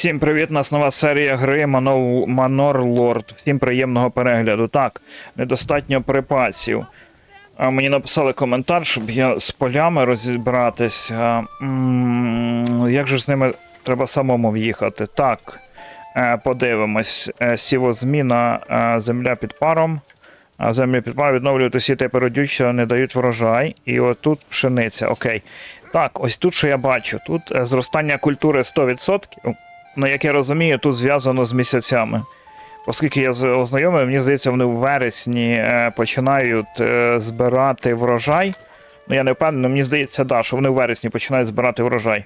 Всім привіт, нас нова серія гри Manor Manor. Всім приємного перегляду. Так, недостатньо припасів. А, мені написали коментар, щоб я з полями розібратися. Як же з ними треба самому в'їхати? Так, е, подивимось. Е, Сівозміна, е, земля під паром. А землі під паром відновлюють усі типи родючі, не дають врожай. І отут пшениця. Окей. Так, ось тут що я бачу. Тут зростання культури 100%. Ну, як я розумію, тут зв'язано з місяцями. Оскільки я ознайомий, мені здається, вони в вересні е, починають е, збирати врожай. Ну, я не впевнений, мені здається, да, що вони в вересні починають збирати врожай.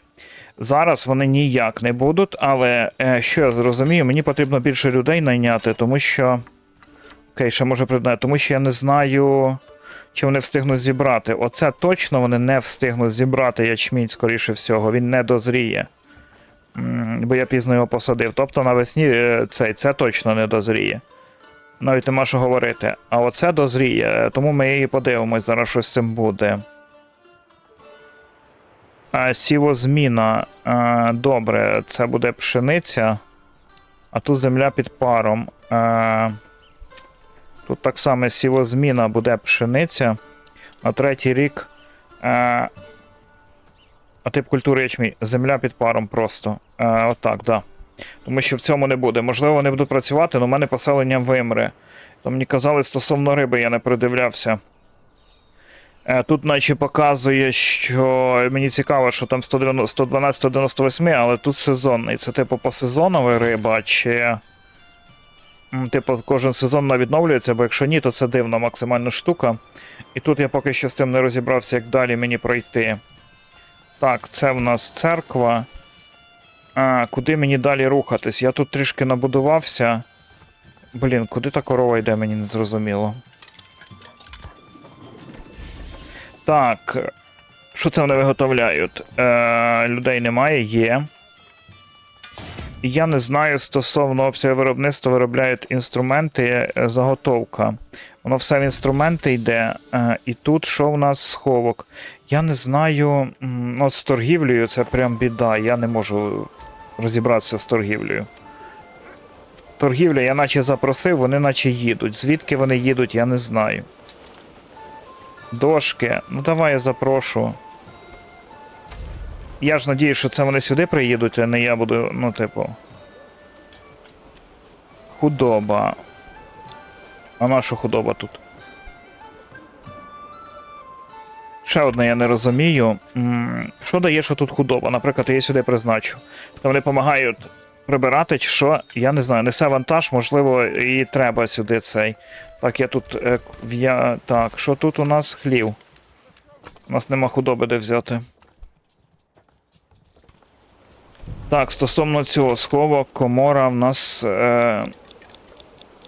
Зараз вони ніяк не будуть, але е, що я зрозумію, мені потрібно більше людей найняти, тому що. Окей, ще може придати, тому що я не знаю, чи вони встигнуть зібрати. Оце точно вони не встигнуть зібрати ячмінь, скоріше всього, він не дозріє. Бо я пізно його посадив. Тобто навесні е, цей це точно не дозріє. Навіть нема що говорити. А оце дозріє, тому ми і подивимось, зараз що з цим буде. А, сівозміна. А, добре, це буде пшениця. А тут земля під паром. А, тут так само сівозміна буде пшениця. На третій рік. А, а тип культури ячмінь. Земля під паром просто. Е, отак, да. Тому що в цьому не буде. Можливо, вони будуть працювати, але в мене поселення вимре. То мені казали стосовно риби, я не придивлявся. Е, тут, наче, показує, що мені цікаво, що там 112-198, але тут сезонний. Це типу посезонова риба, чи. Типу, кожен сезон вона відновлюється, бо якщо ні, то це дивна максимальна штука. І тут я поки що з тим не розібрався, як далі мені пройти. Так, це в нас церква. А, куди мені далі рухатись? Я тут трішки набудувався. Блін, куди та корова йде, мені не зрозуміло. Так. Що це вони виготовляють? Е, людей немає, є. Я не знаю стосовно обсягу виробництва виробляють інструменти, е, заготовка. Воно все в інструменти йде. Е, і тут що в нас сховок? Я не знаю. От з торгівлею це прям біда. Я не можу розібратися з торгівлею. Торгівля я наче запросив, вони наче їдуть. Звідки вони їдуть, я не знаю. Дошки. Ну давай я запрошу. Я ж надію, що це вони сюди приїдуть, а не я буду, ну, типу. Худоба. А наша худоба тут? Ще одне я не розумію. Що дає, що тут худоба? Наприклад, я сюди призначу. То вони допомагають прибирати, що, я не знаю, несе вантаж, можливо, і треба сюди цей. Так, я тут. Е, я... Так, що тут у нас хлів? У нас нема худоби де взяти. Так, стосовно цього сховок, комора в нас. Е...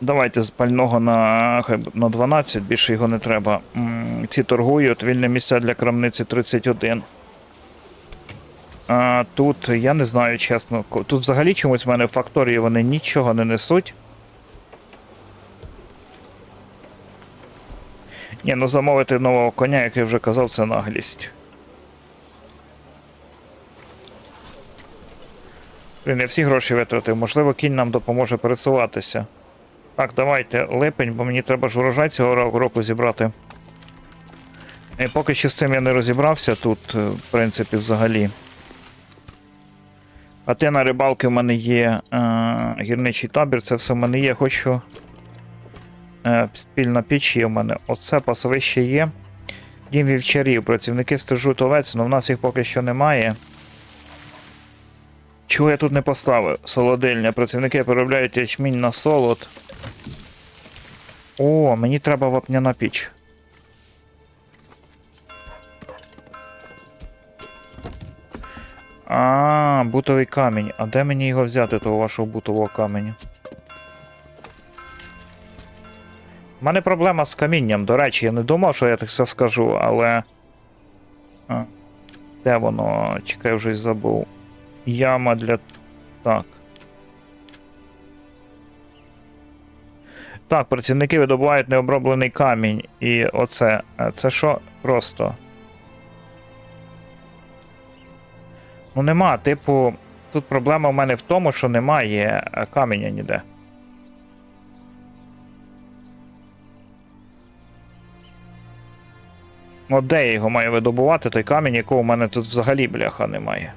Давайте з пального на, на 12, більше його не треба. Ці торгують, вільне місця для крамниці 31. А, тут я не знаю, чесно. Тут взагалі чомусь в мене в факторії вони нічого не несуть. Ні, ну замовити нового коня, як я вже казав, це наглість. Блін, я всі гроші витратив. Можливо, кінь нам допоможе пересуватися. Так, давайте липень, бо мені треба ж урожай цього року зібрати. І поки що з цим я не розібрався тут, е, в принципі, взагалі. А те на рибалки в мене є е, гірничий табір, це все в мене є. Хочу. Е, спільна піч є в мене. Оце пасовище є. Дім вівчарів. Працівники стрижуть овець, але в нас їх поки що немає. Чого я тут не поставив? Солодильня. Працівники переробляють ячмінь на солод. О, мені треба вапняна піч. А, бутовий камінь. А де мені його взяти, того вашого бутового каменю? У мене проблема з камінням. До речі, я не думав, що я так все скажу, але. А, де воно? Чекай, вже й забув. Яма для. Так. Так, працівники видобувають необроблений камінь. І оце. Е, Це що? Просто. Ну нема, типу. тут проблема в мене в тому, що немає е, каменя ніде. От де я його маю видобувати, той камінь, якого в мене тут взагалі бляха немає.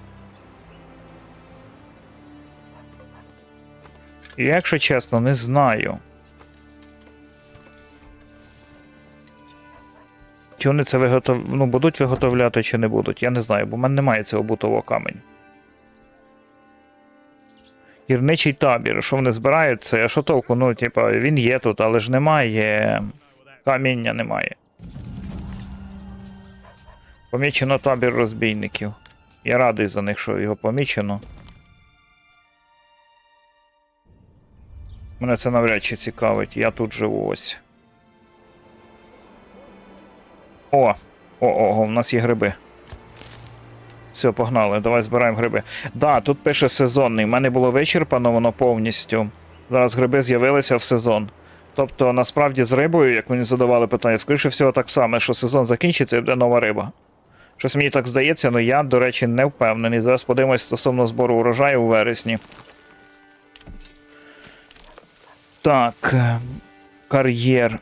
І якщо чесно, не знаю. Чи вони це виготов... ну, будуть виготовляти, чи не будуть, я не знаю, бо в мене немає цього бутового каменю. Гірничий табір, що вони збирають це? Що толку? Ну, типа, він є тут, але ж немає. Каміння немає. Помічено табір розбійників. Я радий за них, що його помічено. Мене це навряд чи цікавить, я тут живу ось. О! О, ого, в нас є гриби. Все, погнали, давай збираємо гриби. Да, тут пише сезонний. У мене було вичерпано воно повністю. Зараз гриби з'явилися в сезон. Тобто, насправді з рибою, як мені задавали питання, скоріше всього так само, що сезон закінчиться і буде нова риба. Щось мені так здається, але я, до речі, не впевнений. Зараз подивимось стосовно збору урожаю у вересні. Так. Кар'єр.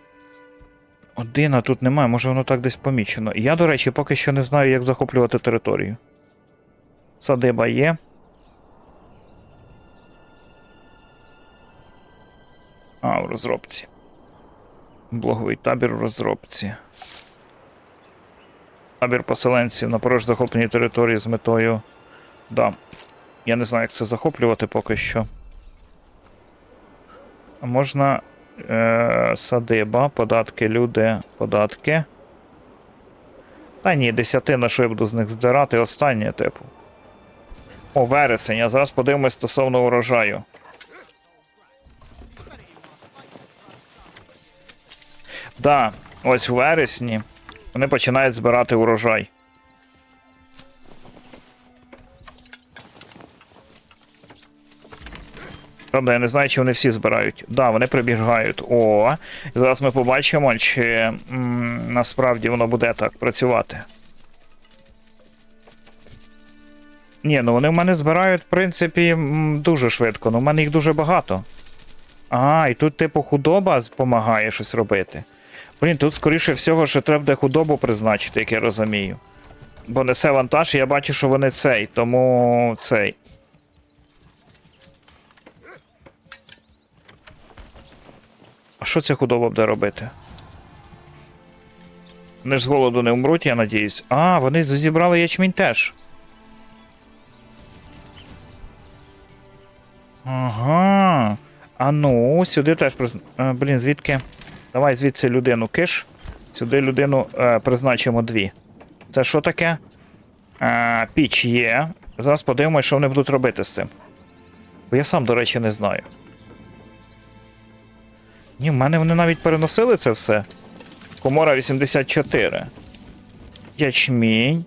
Один, а тут немає, може воно так десь помічено. Я, до речі, поки що не знаю, як захоплювати територію. Садиба є. А, в розробці. Блоговий табір в розробці. Табір поселенців на порож захопленій території з метою. Да. Я не знаю, як це захоплювати поки що. А Можна. Е, садиба, податки, люди, податки. Та ні, десятина, що я буду з них здирати, останнє, типу. О, вересень, а зараз подивимось стосовно урожаю. Да, ось в вересні вони починають збирати урожай. Правда, я не знаю, чи вони всі збирають. Да, вони прибігають. О, зараз ми побачимо, чи м, насправді воно буде так працювати. Ні, ну вони в мене збирають, в принципі, дуже швидко. Ну, в мене їх дуже багато. А, і тут, типу, худоба допомагає щось робити. Блін, тут, скоріше всього, ще треба буде худобу призначити, як я розумію. Бо несе вантаж, і я бачу, що вони цей, тому цей. А що ця худоба буде робити? Вони ж з голоду не вмруть, я надіюсь. А, вони зібрали ячмінь теж. Ага. А ну, сюди теж приз... е, Блін, звідки? Давай звідси людину киш. Сюди людину е, призначимо дві. Це що таке? Е, піч є. Зараз подивимось, що вони будуть робити з цим. Бо я сам, до речі, не знаю. Ні, в мене вони навіть переносили це все. Комора 84. Ячмінь.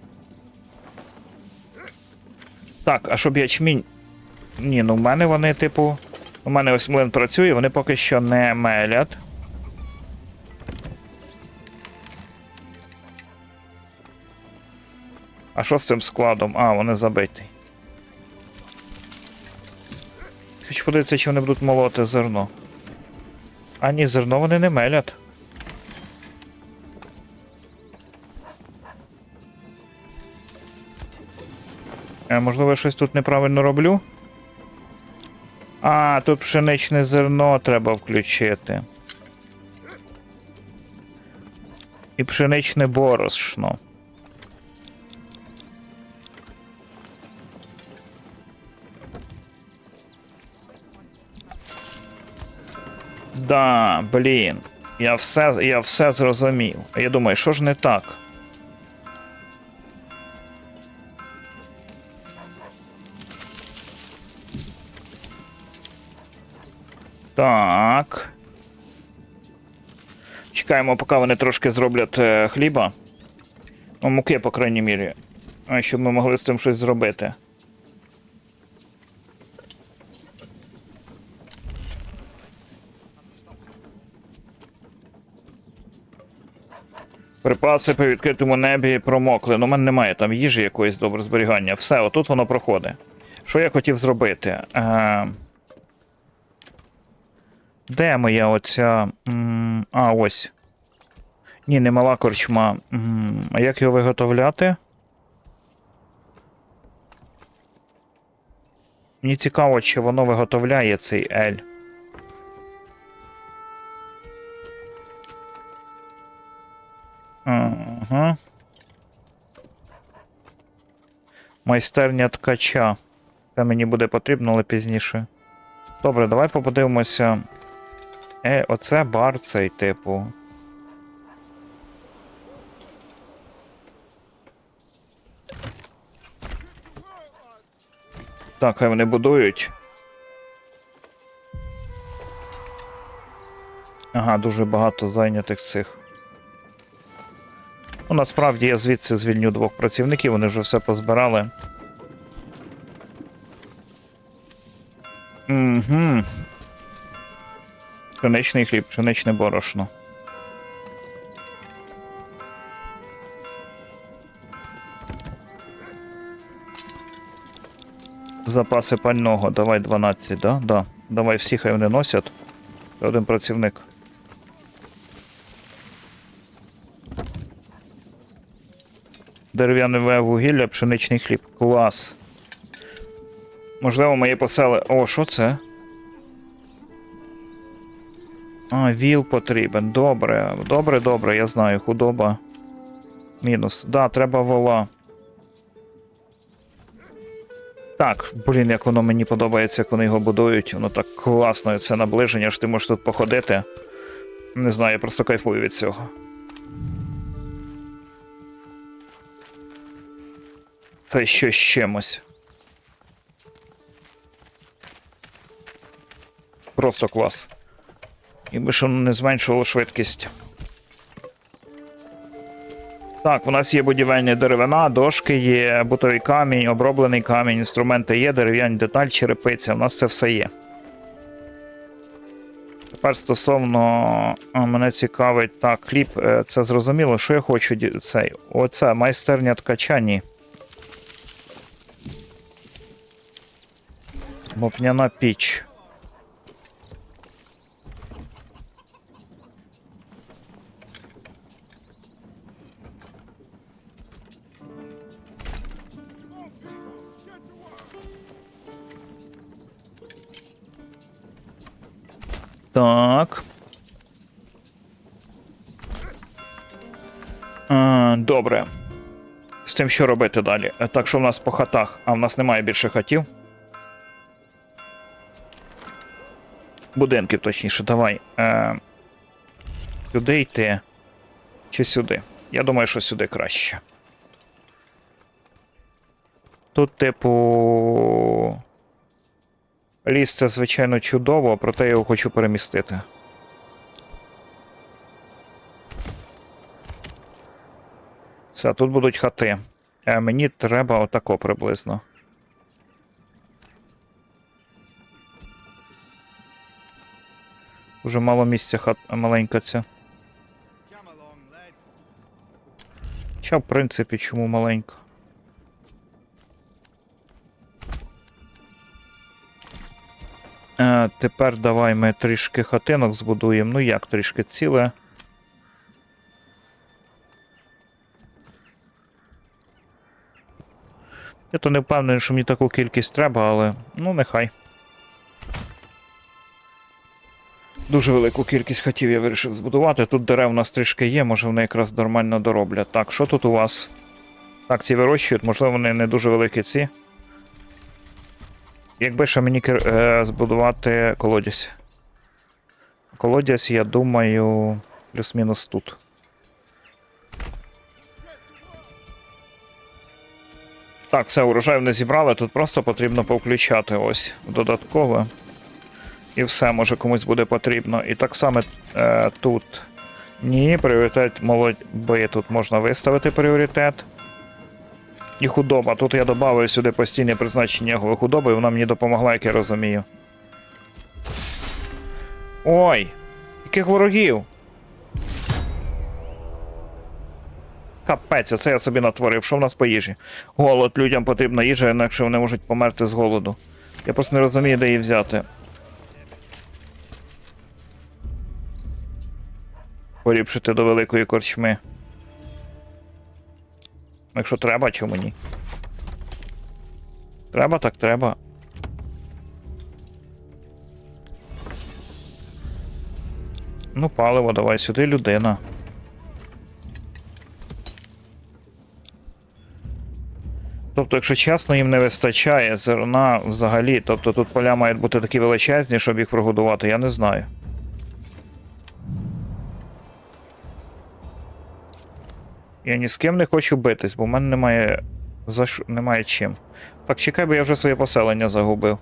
Так, а щоб ячмінь. Ні, ну в мене вони, типу. У мене ось млин працює, вони поки що не мелять. А що з цим складом? А, вони забиті. Хочу подивитися, чи вони будуть молоти зерно. А ні, зерно вони не мелять. Е, можливо, я щось тут неправильно роблю. А, тут пшеничне зерно треба включити. І пшеничне борошно. Да, блін. Я все, я все зрозумів. Я думаю, що ж не так? Так. Чекаємо, поки вони трошки зроблять е, хліба. Ну, муки, по крайній мірі. А, Щоб ми могли з цим щось зробити. Припаси по відкритому небі промокли. Ну, у мене немає там їжі якоїсь добре зберігання. Все, отут воно проходить. Що я хотів зробити? Е... Де моя оця. А, ось. Ні, не мала корчма. А як його виготовляти? Мені цікаво, чи воно виготовляє цей ель. Ага. Майстерня ткача. Це мені буде потрібно, але пізніше. Добре, давай подивимося. Е, оце бар цей, типу. Так, хай вони будують. Ага, дуже багато зайнятих цих. Ну, насправді я звідси звільню двох працівників, вони вже все позбирали. Угу. Пшеничний хліб, пшеничне борошно. Запаси пального, давай 12, да? Да. Давай всі хай вони носять. Один працівник. Дерев'яне вугілля, пшеничний хліб. Клас. Можливо, мої посели. О, що це? А, віл потрібен. Добре. Добре, добре, я знаю. Худоба. Мінус. Да, треба вола. Так, блін, як воно мені подобається, як вони його будують. Воно так класно, це наближення, що ти можеш тут походити. Не знаю, я просто кайфую від цього. Це ще з чимось. Просто клас. Якби ж воно не зменшувало швидкість. Так, у нас є будівельні деревина, дошки є, бутовий камінь, оброблений камінь, інструменти є, дерев'яні деталь, черепиця. У нас це все є. Тепер стосовно мене цікавить так, хліб, е, це зрозуміло, що я хочу цей. Оце майстерня ткача, ні. Мопняна піч. Так. Добре. З тим, що робити далі? Так, що в нас по хатах? А в нас немає більше хатів. Будинків, точніше, давай. Е, сюди йти. Чи сюди? Я думаю, що сюди краще. Тут, типу. Ліс це, звичайно, чудово, проте я його хочу перемістити. Все, тут будуть хати. Е, мені треба отако приблизно. Уже мало місця хат маленька ця. Хоча, в принципі, чому маленька? Е, тепер давай ми трішки хатинок збудуємо. Ну як трішки ціле. Я то не впевнений, що мені таку кількість треба, але ну нехай. Дуже велику кількість хатів я вирішив збудувати. Тут дерев у нас трішки є, може вони якраз нормально дороблять. Так, що тут у вас? Так, ці вирощують, можливо, вони не дуже великі ці. Якби ще мені е, збудувати колодязь. Колодязь, я думаю, плюс-мінус тут. Так, все, урожай вони зібрали, тут просто потрібно повключати ось додаткове. І все, може комусь буде потрібно. І так само е, тут. Ні, пріоритет молодьби тут можна виставити пріоритет. І худоба. Тут я додав сюди постійне призначення худоби, і вона мені допомогла, як я розумію. Ой! Яких ворогів? Капець, оце я собі натворив. Що в нас по їжі? Голод, людям потрібна їжа, інакше вони можуть померти з голоду. Я просто не розумію, де її взяти. Поліпшити до великої корчми. Якщо треба, чому ні? Треба, так треба. Ну, паливо, давай сюди людина. Тобто, якщо чесно, їм не вистачає зерна взагалі. Тобто тут поля мають бути такі величезні, щоб їх прогодувати, я не знаю. Я ні з ким не хочу битись, бо в мене немає. За що... немає чим. Так, чекай, бо я вже своє поселення загубив.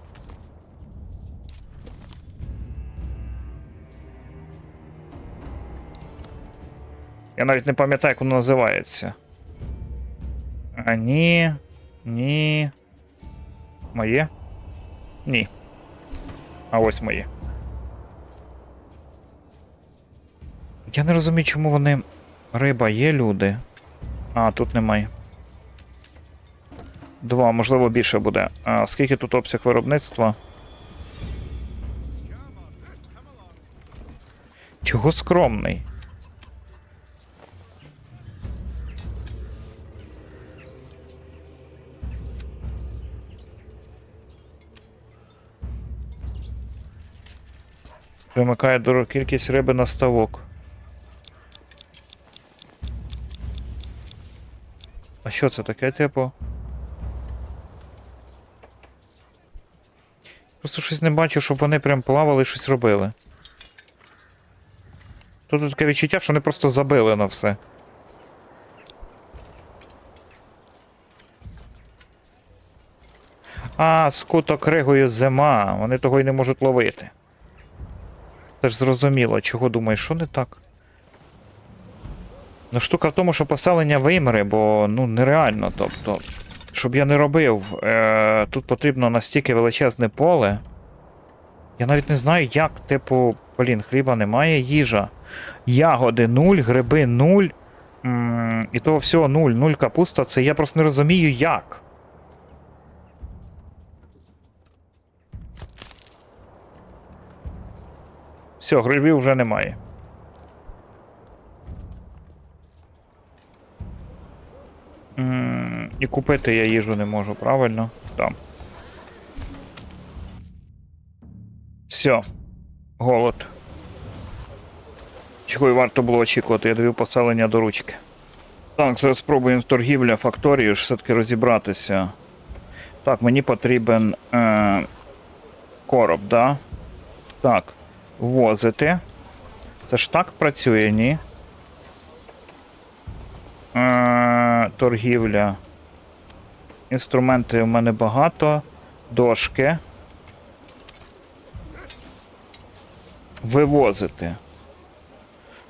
Я навіть не пам'ятаю, як воно називається. А ні. Ні. Моє? Ні. А ось моє. Я не розумію, чому вони. Риба є люди. А, тут немає. Два, можливо, більше буде. А скільки тут обсяг виробництва? Чого скромний? Примикає до кількість риби на ставок. Що це таке, типу? Просто щось не бачу, щоб вони прям плавали і щось робили. Тут таке відчуття, що вони просто забили на все. А, скуток кригою зима. Вони того й не можуть ловити. Це ж зрозуміло, чого думаєш, що не так? Ну, штука в тому, що поселення вимре, бо ну нереально. Тобто, щоб я не робив, е, тут потрібно настільки величезне поле. Я навіть не знаю, як, типу, блін, хліба немає, їжа. Ягоди 0, гриби 0. М і того всього 0, 0 капуста. Це я просто не розумію як. Все, грибів вже немає. І купити я їжу не можу, правильно? Там. Все. Голод. Чого й варто було очікувати, я довів поселення до ручки. Так, зараз спробуємо торгівля факторію ж все-таки розібратися. Так, мені потрібен е, короб, да? Так. Возити. Це ж так працює, ні? Е, торгівля. Інструменти у мене багато. Дошки. Вивозити.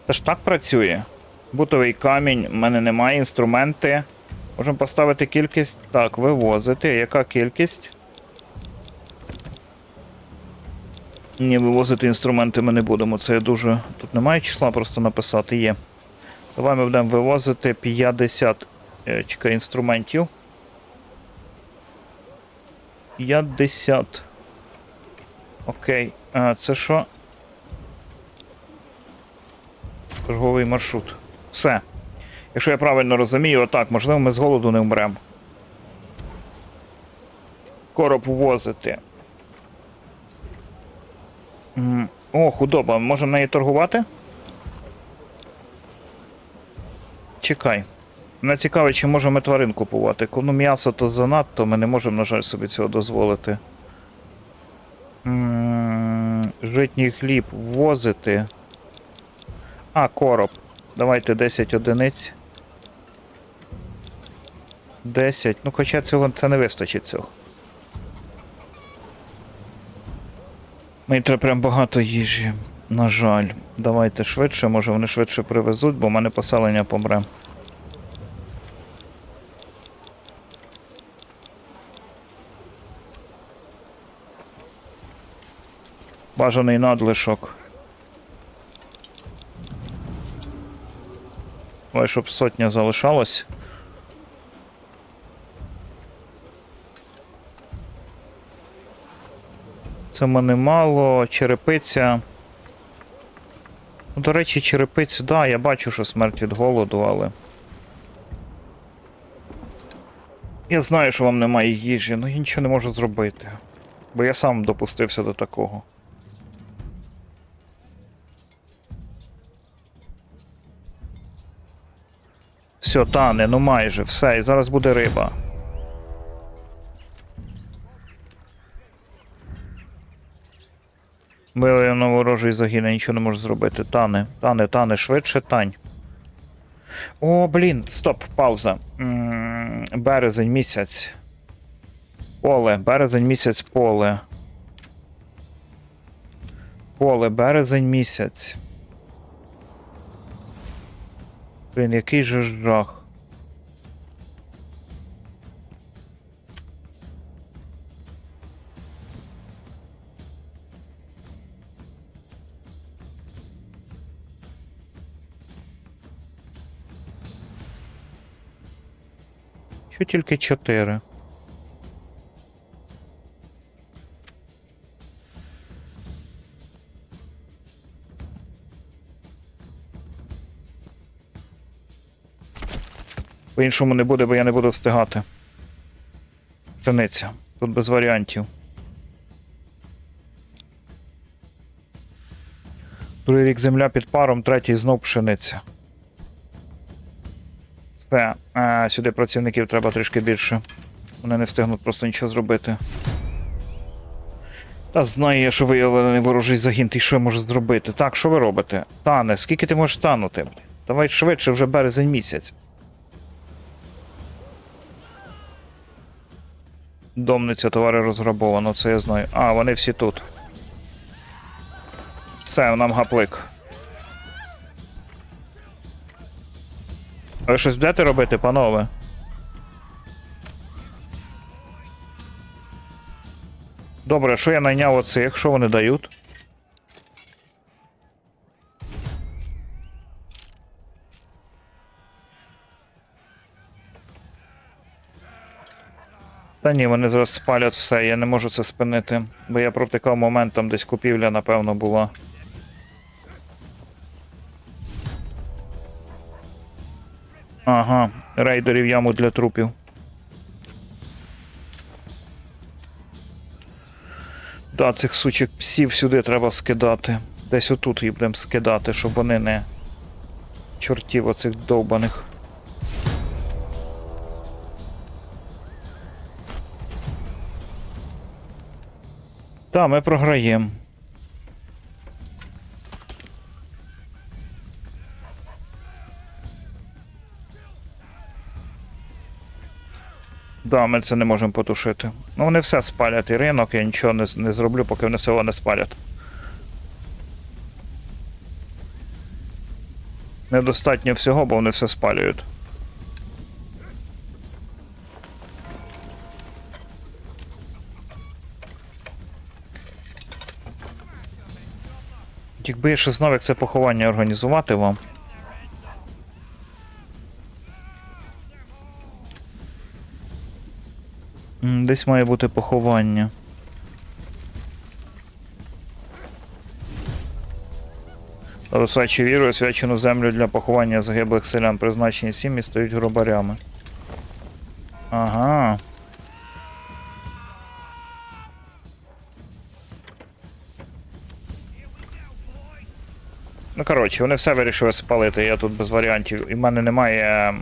Це ж так працює. Бутовий камінь, в мене немає, інструменти. Можемо поставити кількість. Так, вивозити. Яка кількість? Ні, вивозити інструменти ми не будемо. Це я дуже. Тут немає числа, просто написати є. Давай ми будемо вивозити 50 е, чекай, інструментів. 50. Окей. А, це що? Торговий маршрут. Все. Якщо я правильно розумію, отак, можливо, ми з голоду не вмремо. Короб ввозити. О, худоба. Можемо неї торгувати? Чекай. Мене цікаво, чи можемо тварин купувати. Коли м'ясо то занадто, ми не можемо, на жаль, собі цього дозволити. Житній хліб ввозити. А, короб. Давайте 10 одиниць. 10. Ну, хоча цього це не вистачить цього. Мені треба прям багато їжі. На жаль. Давайте швидше, може вони швидше привезуть, бо в мене поселення помре. Бажаний надлишок. Ой, щоб сотня залишалась. Це мене мало, черепиця. Ну, до речі, черепицю, да, я бачу, що смерть від голоду, але. Я знаю, що вам немає їжі, але я нічого не можу зробити. Бо я сам допустився до такого. Все, тане, ну майже, все, і зараз буде риба. Виявлено ворожий загін, нічого не можу зробити. Тане, тане, тане, швидше тань. О, блін, стоп, пауза. М, Березень місяць. Поле, березень місяць, поле. Поле, березень місяць. Блін, який же жах. Що тільки чотири? По-іншому не буде, бо я не буду встигати. Пшениця. Тут без варіантів. Другий рік земля під паром, третій знов пшениця. Все. А, сюди працівників треба трішки більше. Вони не встигнуть просто нічого зробити. Та знаю я, що виявлений ворожий загін, ти що я можу зробити? Так, що ви робите? Тане, скільки ти можеш танути? Давай швидше, вже березень місяць. Домниця товари розграбовано, це я знаю. А, вони всі тут. Все, нам гаплик. Ви щось будете робити, панове? Добре, що я найняв оцих, що вони дають? Та ні, вони зараз спалять все, я не можу це спинити. Бо я протикав момент, там десь купівля, напевно, була. Ага, рейдерів яму для трупів. Да, цих сучих псів сюди треба скидати. Десь отут їх будемо скидати, щоб вони не. Чортів оцих довбаних. Та, ми програємо. Да, ми це не можемо потушити. Ну, вони все спалять, і ринок, я нічого не, не зроблю, поки вони село не спалять. Недостатньо всього, бо вони все спалюють. Якби я ще знав, як це поховання організувати вам. Десь має бути поховання. Русачі вірує свячену землю для поховання загиблих селян, призначені сім'ї, стають гробарями. Ага. Ну, коротше, вони все вирішили спалити, я тут без варіантів. І в мене немає.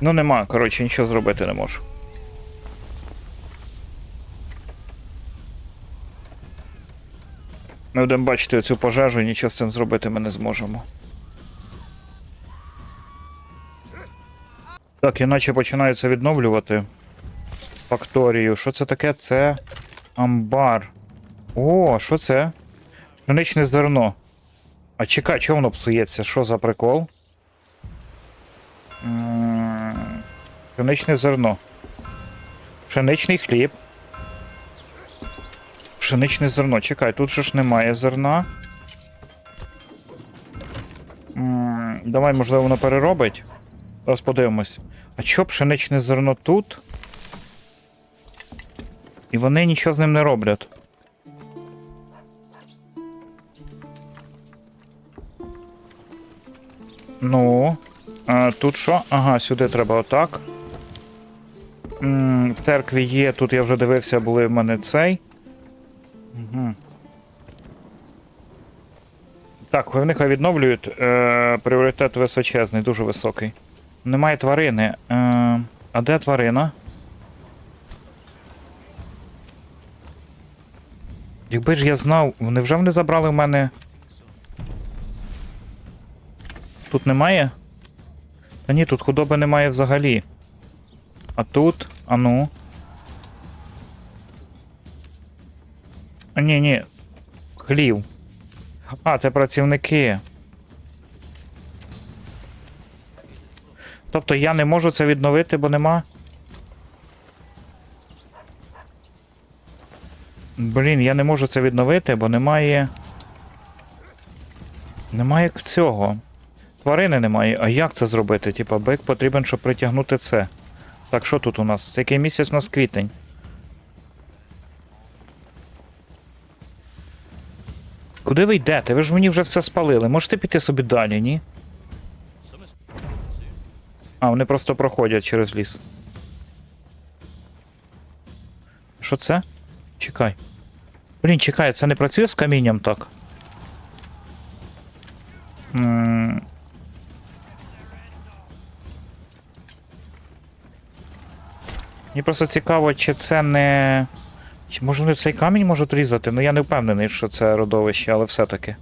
Ну нема, коротше, нічого зробити не можу. Ми будемо бачити оцю пожежу нічого з цим зробити ми не зможемо. Так, іначе починаються відновлювати факторію. Що це таке? Це амбар. О, що це? Пшеничне зерно. А чекай, чого воно псується? Що за прикол? Пшеничне зерно. Пшеничний хліб. Пшеничне зерно. Чекай, тут же ж немає зерна. Давай, можливо, воно переробить. Зараз подивимось. А чо пшеничне зерно тут? І вони нічого з ним не роблять. Ну. А, тут що? Ага, сюди треба отак. В церкві є, тут я вже дивився, були в мене цей. Угу. Так, вони хай відновлюють. Е, пріоритет височезний, дуже високий. Немає тварини. Е, а де тварина? Якби ж я знав, невже вони забрали в мене. Тут немає? Та ні, тут худоби немає взагалі. А тут. А ну. А ні, ні. Хлів. А, це працівники. Тобто я не можу це відновити, бо нема. Блін, я не можу це відновити, бо немає. Немає цього. Тварини немає. А як це зробити? Типа, бик потрібен, щоб притягнути це. Так, що тут у нас? Який місяць у нас квітень? Куди ви йдете? Ви ж мені вже все спалили. Можете піти собі далі, ні? А, вони просто проходять через ліс. Що це? Чекай. Блін, чекай, це не працює з камінням так. М, Мені просто цікаво, чи це не. Чи може вони цей камінь можуть різати? Ну я не впевнений, що це родовище, але все-таки.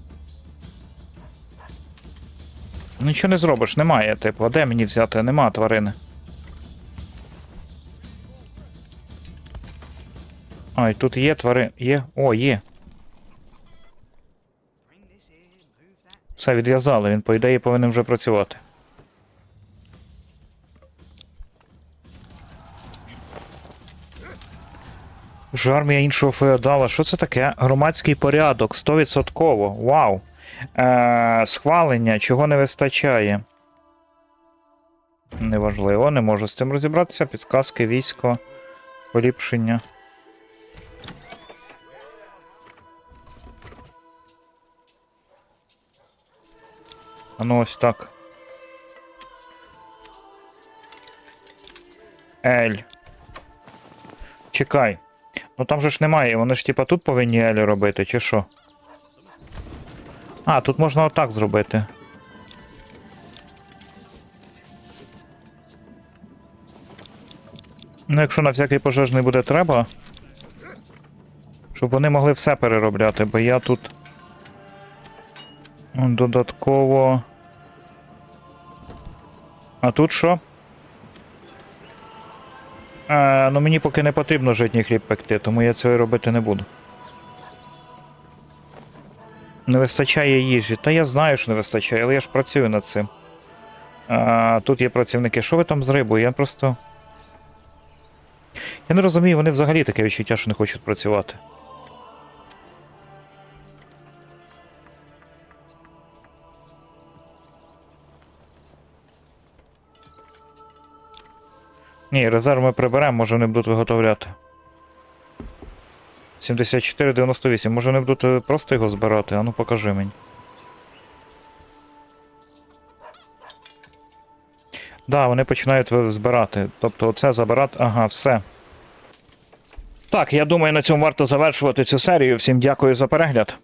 Нічого не зробиш, немає, типу, а де мені взяти? Нема тварини. А, і тут є тварин. Є. О, є. Все, відв'язали, він, по ідеї, повинен вже працювати. Ж армія іншого феодала. Що це таке? Громадський порядок, 100%. Вау. Е, схвалення, чого не вистачає. Неважливо, не можу з цим розібратися. Підказки, військо, поліпшення. А ну ось так. Ель. Чекай. Ну там же ж немає, вони ж типа тут повинні елі робити, чи що? А, тут можна отак зробити. Ну, якщо на всякий пожежний буде треба. Щоб вони могли все переробляти, бо я тут. Додатково. А тут що? Е, ну мені поки не потрібно житній хліб пекти, тому я цього робити не буду. Не вистачає їжі. Та я знаю, що не вистачає, але я ж працюю над цим. А, тут є працівники. Що ви там з рибою? Я просто. Я не розумію, вони взагалі таке відчуття, що не хочуть працювати. Ні, резерв ми приберемо, може вони будуть виготовляти. 74,98. Може вони будуть е, просто його збирати? А ну покажи мені. Да, вони починають збирати. Тобто оце забирати. Ага, все. Так, я думаю, на цьому варто завершувати цю серію. Всім дякую за перегляд.